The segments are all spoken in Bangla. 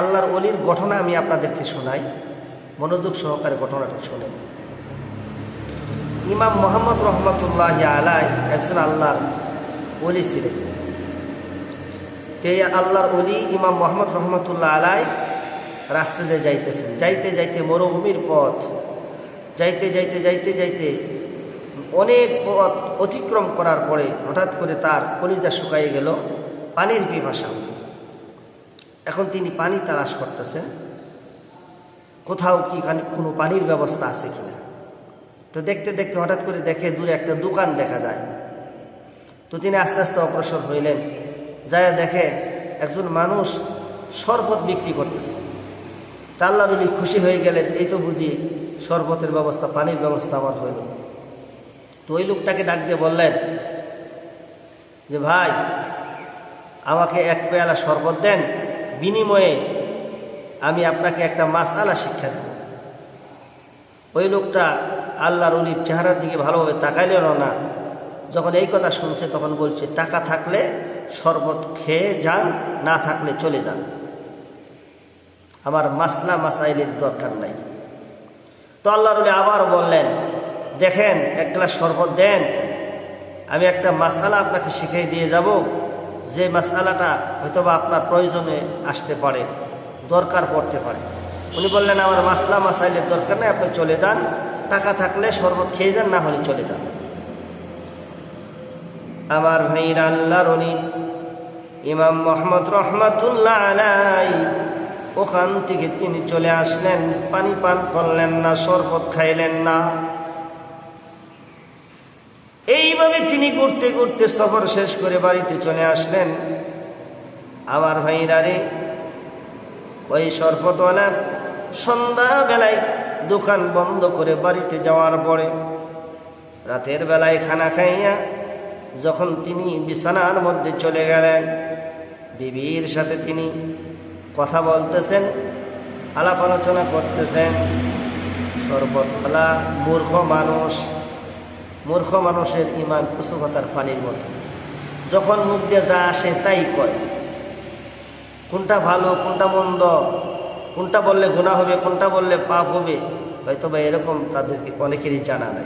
আল্লাহর অলির ঘটনা আমি আপনাদেরকে শোনাই, মনোযোগ সহকারে ঘটনাটা শোনেন। ইমাম মোহাম্মদ রহমতুল্লাহ আলাই একজন আল্লাহর অলি ছিলেন। তে আল্লাহর অলি ইমাম মোহাম্মদ রহমতুল্লাহ আলাই রাস্তাতে যাইতেছেন। যাইতে যাইতে মরুভূমির পথ, যাইতে যাইতে যাইতে যাইতে অনেক পথ অতিক্রম করার পরে হঠাৎ করে তার কলিজা শুকাইয়ে গেল, পানির পিপাসা। এখন তিনি পানি তালাশ করতেছেন। কোথাও কি কোনো পানির ব্যবস্থা আছে কিনা? তো দেখতে দেখতে হঠাৎ করে দেখে দূরে একটা দোকান দেখা যায়। তো তিনি আস্তে আস্তে অগ্রসর হইলেন। যায় দেখে একজন মানুষ শরবত বিক্রি করতেছে। তা আল্লাহ নবী খুশি হয়ে গেলেন, এই তো বুঝি শরবতের ব্যবস্থা, পানির ব্যবস্থা আমার হইল। তো ওই লোকটাকে ডাক দিয়ে বললেন, যে ভাই, আমাকে এক পেয়ালা শরবত দেন বিনিময়ে আমি আপনাকে একটা মাসালা শিক্ষা দেব। ওই লোকটা আল্লাহর উলির চেহারার দিকে ভালোভাবে তাকাইলেন না। যখন এই কথা শুনছে, তখন বলছে, টাকা থাকলে শরবত খেয়ে যান, না থাকলে চলে যান। আমার মাসলা মাসাইলের দরকার নাই। তো আল্লাহর উলি আবার বললেন, দেখেন, এক গ্লাস শরবত দেন, আমি একটা মাসালা আপনাকে শিখিয়ে দিয়ে যাব। যে মাসালাটা হয়তোবা আপনার প্রয়োজনে আসতে পারে, দরকার পড়তে পারে। উনি বললেন, আমার মাসলা মাসাইলের দরকার নেই, আপনি চলে যান। টাকা থাকলে শরবত খেয়ে যান, না হলে চলে যান। আমার ভাইরা আল্লাহর উনি, ইমাম মোহাম্মদ রহমাতুল্লাহ আলাই ওখান থেকে তিনি চলে আসলেন, পানি পান করলেন না, শরবত খাইলেন না। এইভাবে তিনি ঘুরতে ঘুরতে সফর শেষ করে বাড়িতে চলে আসলেন? আমার ভাইরা রে, ওই সর্পতলা সন্ধ্যাবেলায় দোকান বন্ধ করে বাড়িতে যাওয়ার পরে রাতের বেলায় খানা খাইয়া যখন তিনি বিছানার মধ্যে চলে গেলেন, বিবির সাথে তিনি কথা বলতেছেন, আলাপ আলোচনা করতেছেন। সর্বতলা মূর্খ মানুষ মূর্খ মানুষের ইমান কুসুকতার পানির মতো। যখন মুখ দিয়ে যা আসে তাই কয়। কোনটা ভালো, কোনটা মন্দ, কোনটা বললে গুণা হবে, কোনটা বললে পাপ হবে হয়তো বা এরকম তাদেরকে অনেকেরই জানা নাই।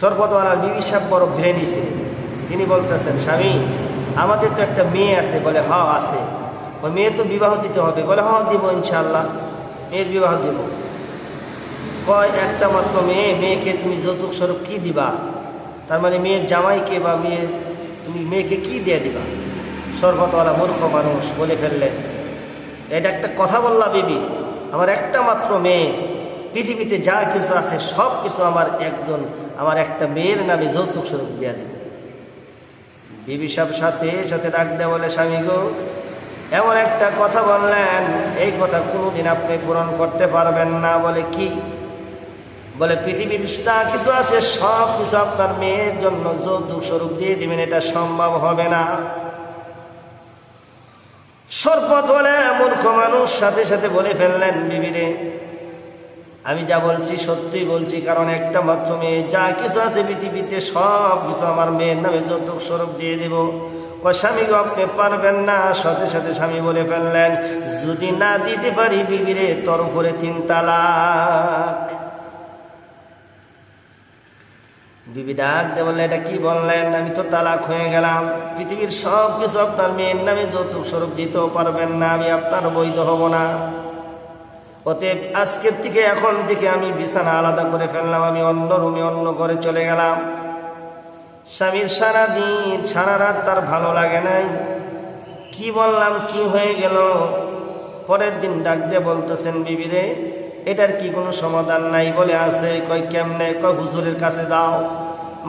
সর্বতওয়ালার বিবি সাহেব বড় ব্রেনি ছিলেন। তিনি বলতেছেন, স্বামী, আমাদের তো একটা মেয়ে আছে। বলে হ আছে। ওই মেয়ে তো বিবাহ দিতে হবে। বলে হ দিব ইনশাল্লাহ মেয়ের বিবাহ দিব। কয়, একটা মাত্র মেয়ে, মেয়েকে তুমি যৌতুক স্বরূপ কি দিবা? তার মানে মেয়ের জামাইকে বা মেয়ের, তুমি মেয়েকে কি দিয়ে দিবা? সর্বতওয়ালা মূর্খ মানুষ বলে ফেললেন। এটা একটা কথা বললা বিবি। আমার একটা মাত্র মেয়ে। পৃথিবীতে যা কিছু আছে, সব কিছু আমার একজন, আমার একটা মেয়ের নামে যৌতুক স্বরূপ দেওয়া দেবে। বিবি সব সাথে সাথে ডাক দেয় বলে, স্বামী গো, এমন একটা কথা বললেন। এই কথা কোনোদিন আপনি পূরণ করতে পারবেন না। বলে কি? বলে, পৃথিবীর যা কিছু আছে, সব কিছু আপনার মেয়ের জন্য যৌতুক স্বরূপ দিয়ে দিবেন, এটা সম্ভব হবে না। সর্বত বলে, মূর্খ মানুষ, সাথে সাথে বলে ফেললেন বিবিরে, আমি যা বলছি সত্যি বলছি, কারণ একটা মাত্র মেয়ে, যা কিছু আছে পৃথিবীতে, সব কিছু আমার মেয়ের নামে যৌতুক স্বরূপ দিয়ে দেব। ও স্বামী গো, আপনি পারবেন না, সাথে সাথে স্বামী বলে ফেললেন, যদি না দিতে পারি বিবিরে, তোর উপরে তিন তালাক বিবি ডাক বললে, এটা কি বললেন? আমি তো তালাক হয়ে গেলাম। পৃথিবীর সব কিছু আপনার মেয়ের নামে যৌতুক স্বরূপ দিতেও পারবেন না। আমি আপনার বৈধ হব না। অতএব আজকের থেকে এখন থেকে আমি বিছানা আলাদা করে ফেললাম। আমি অন্য রুমে অন্য ঘরে চলে গেলাম। স্বামীর সারা দিন সারা রাত তার ভালো লাগে নাই। কি বললাম, কি হয়ে গেল? পরের দিন ডাক দিয়ে বলতেছেন বিবিরে এটার কি কোনো সমাধান নাই? বলে আছে কয় কেমনে? কয় হুজুরের কাছে যাও।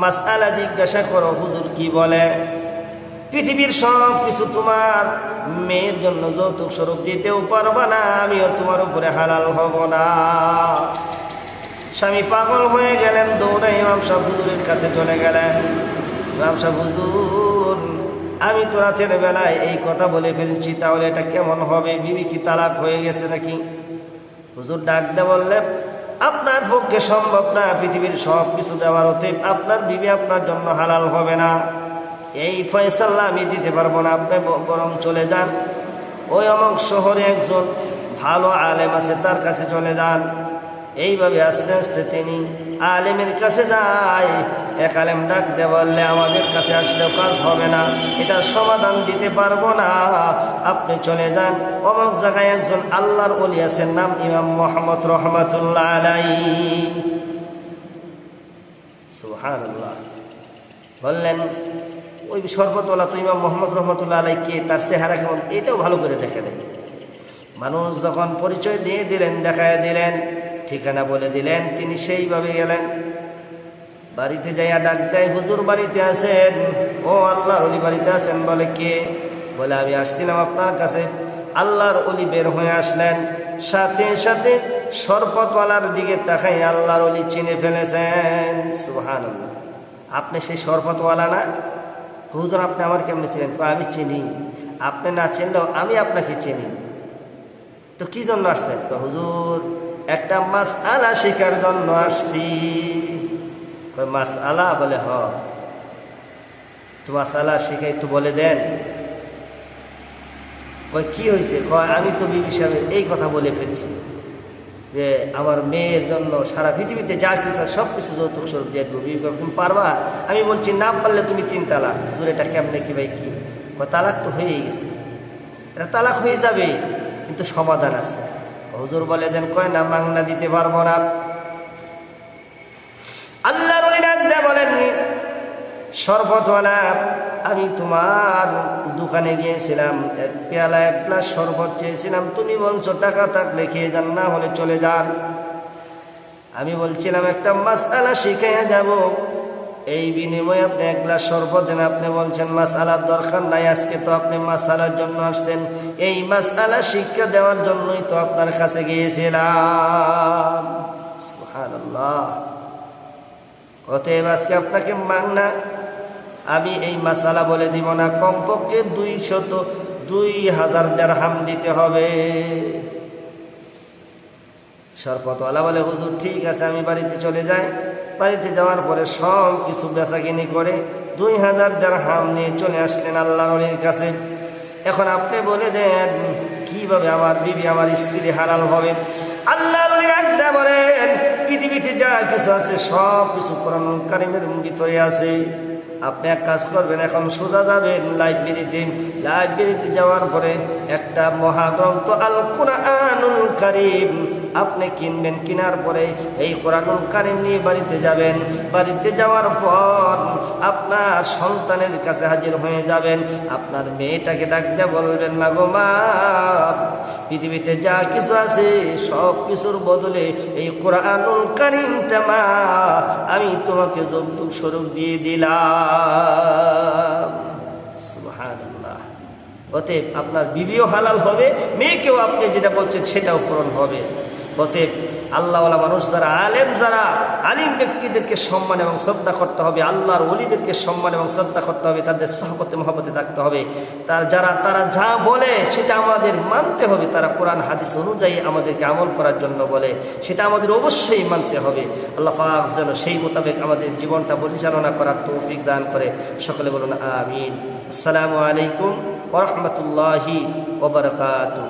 মাসালা জিজ্ঞাসা করো, হুজুর কি বলে? পৃথিবীর সব কিছু তোমার মেয়ের জন্য যৌতুক স্বরূপ দিতেও পারবা না, আমিও তোমার উপরে হালাল হব না। স্বামী পাগল হয়ে গেলেন, দৌড়ে ইমাম সাহ হুজুরের কাছে চলে গেলেন। ইমাম সাহ হুজুর, আমি তো রাতের বেলায় এই কথা বলে ফেলছি, তাহলে এটা কেমন হবে? বিবি কি তালাক হয়ে গেছে নাকি? হুজুর ডাক দে বললেন আপনার পক্ষে সম্ভব না পৃথিবীর সব কিছু দেওয়ার অতীব। আপনার বিবি আপনার জন্য হালাল হবে না। এই ফয়সাল্লা আমি দিতে পারব না। আপনি বরং চলে যান। ওই অমক শহরে একজন ভালো আলেম আছে, তার কাছে চলে যান। এইভাবে আস্তে আস্তে তিনি আলেমের কাছে যায়। এক আলেম ডাক দে বললে, আমাদের কাছে আসলেও কাজ হবে না, এটার সমাধান দিতে পারব না। আপনি চলে যান। অমুক জায়গায় একজন আল্লাহর অলি আছেন, নাম ইমাম মোহাম্মদ রহমতুল্লাহ আলাই বললেন, ওই সর্বতলা তো ইমাম মোহাম্মদ রহমতুল্লাহ আলাই কে? তার চেহারা কেমন? এটাও ভালো করে দেখে নেই মানুষ যখন পরিচয় দিয়ে দিলেন, দেখায় দিলেন, ঠিকানা বলে দিলেন, তিনি সেইভাবে গেলেন। বাড়িতে যাইয়া ডাক দেয় হুজুর বাড়িতে আছেন? ও আল্লাহর অলি বাড়িতে আছেন বলে কে? বলে আমি আসছিলাম আপনার কাছে। আল্লাহর অলি বের হয়ে আসলেন। সাথে সাথে সরপতওয়ালার দিকে তাকাই আল্লাহর অলি চিনে ফেলেছেন। সুহান আপনি সেই সরপতওয়ালা না? হুজুর আপনি আমার কেমনে ছিলেন আমি চিনি। আপনি না চিনলেও আমি আপনাকে চিনি। তো কি জন্য আসছেন? কয়, হুজুর একটা মাস আলা শেখার জন্য আসছি। মাস আলা বলে, হ। তো মাস আলা শিখে একটু বলে দেন। কি হয়েছে কয়, আমি তো বিবি সাহেবের এই কথা বলে ফেলছি যে, আমার মেয়ের জন্য সারা পৃথিবীতে যা কিছু সব কিছু যৌতুক স্বরূপ দিয়ে দেবো। বিবি তুমি পারবা? আমি বলছি, না পারলে তুমি তিন তালাক। হুজুর, এটা কেমনে, কি ভাই, কি? তালাক তো হয়েই গেছে। এটা তালাক হয়ে যাবে, কিন্তু সমাধান আছে। হুজুর বলে দেন, কয়, না, মাংনা দিতে পারব না আল্লাহর ওলি ডাক দেয়া বলেন শরবতওয়ালা, আমি তোমার দোকানে গিয়েছিলাম, এক পেয়ালা, এক গ্লাস শরবত চেয়েছিলাম। তুমি বলছো, টাকা থাকলে খেয়ে যান, না হলে চলে যান। আমি বলছিলাম, একটা মাসালা শিখাইয়া যাব। এই বিনিময়ে আপনি এক গ্লাস শরবত দেন, আপনি বলছেন মাসালার দরকার নাই, আজকে তো আপনি মাসালার জন্য আসছেন। এই মাসালা শিক্ষা দেওয়ার জন্যই তো আপনার কাছে গিয়েছিলাম। অতএব আজকে আপনাকে মাংনা আমি এই মাসালা বলে দিব না, কমপক্ষে দুই শত দুই হাজার দেড়হাম দিতে হবে। সরপতওয়ালা বলে, হুজুর, ঠিক আছে, আমি বাড়িতে চলে যাই। বাড়িতে যাওয়ার পরে সব কিছু বেচাকিনি করে দুই হাজার দেড়হাম নিয়ে চলে আসলেন আল্লাহ অলির কাছে। এখন আপনি বলে দেন, কীভাবে আমার বিবি আমার স্ত্রী হারাল হবে? আল্লাহ বলেন পৃথিবীতে যা কিছু আছে সব কিছু কোরআন কারিমের ভিতরে আছে। আপনি এক কাজ করবেন, এখন সোজা যাবেন লাইব্রেরিতে লাইব্রেরিতে যাওয়ার পরে একটা মহাগ্রন্থ আল কোরআনুল কারিম, আপনি কিনবেন। কেনার পরে এই কোরআনুল কারিম নিয়ে বাড়িতে যাবেন। বাড়িতে যাওয়ার পর আপনার সন্তানের কাছে হাজির হয়ে যাবেন। আপনার মেয়েটাকে ডাকতে বলবেন, মা গো মা, পৃথিবীতে যা কিছু আছে, সব কিছুর বদলে এই কোরআনুল কারিমটা মা, আমি তোমাকে যৌতুক স্বরূপ দিয়ে দিলাম। অতএব আপনার বিবিও হালাল হবে মেয়েকেও আপনি যেটা বলছেন সেটাও পূরণ হবে। অতএব আল্লাহওয়ালা মানুষ যারা আলেম, যারা আলিম ব্যক্তিদেরকে সম্মান এবং শ্রদ্ধা করতে হবে, আল্লাহর অলিদেরকে সম্মান এবং শ্রদ্ধা করতে হবে, তাদের সহপতে মহব্বতে থাকতে হবে। তার যারা, তারা যা বলে সেটা আমাদের মানতে হবে, তারা কোরআন, হাদিস অনুযায়ী আমাদেরকে আমল করার জন্য বলে, সেটা আমাদের অবশ্যই মানতে হবে। আল্লাহ যেন সেই মোতাবেক আমাদের জীবনটা পরিচালনা করার তৌফিক দান করে। সকলে বলুন, আমিন। আসসালামু আলাইকুম ওরহমতুল্লাহি ওবরকাতুহ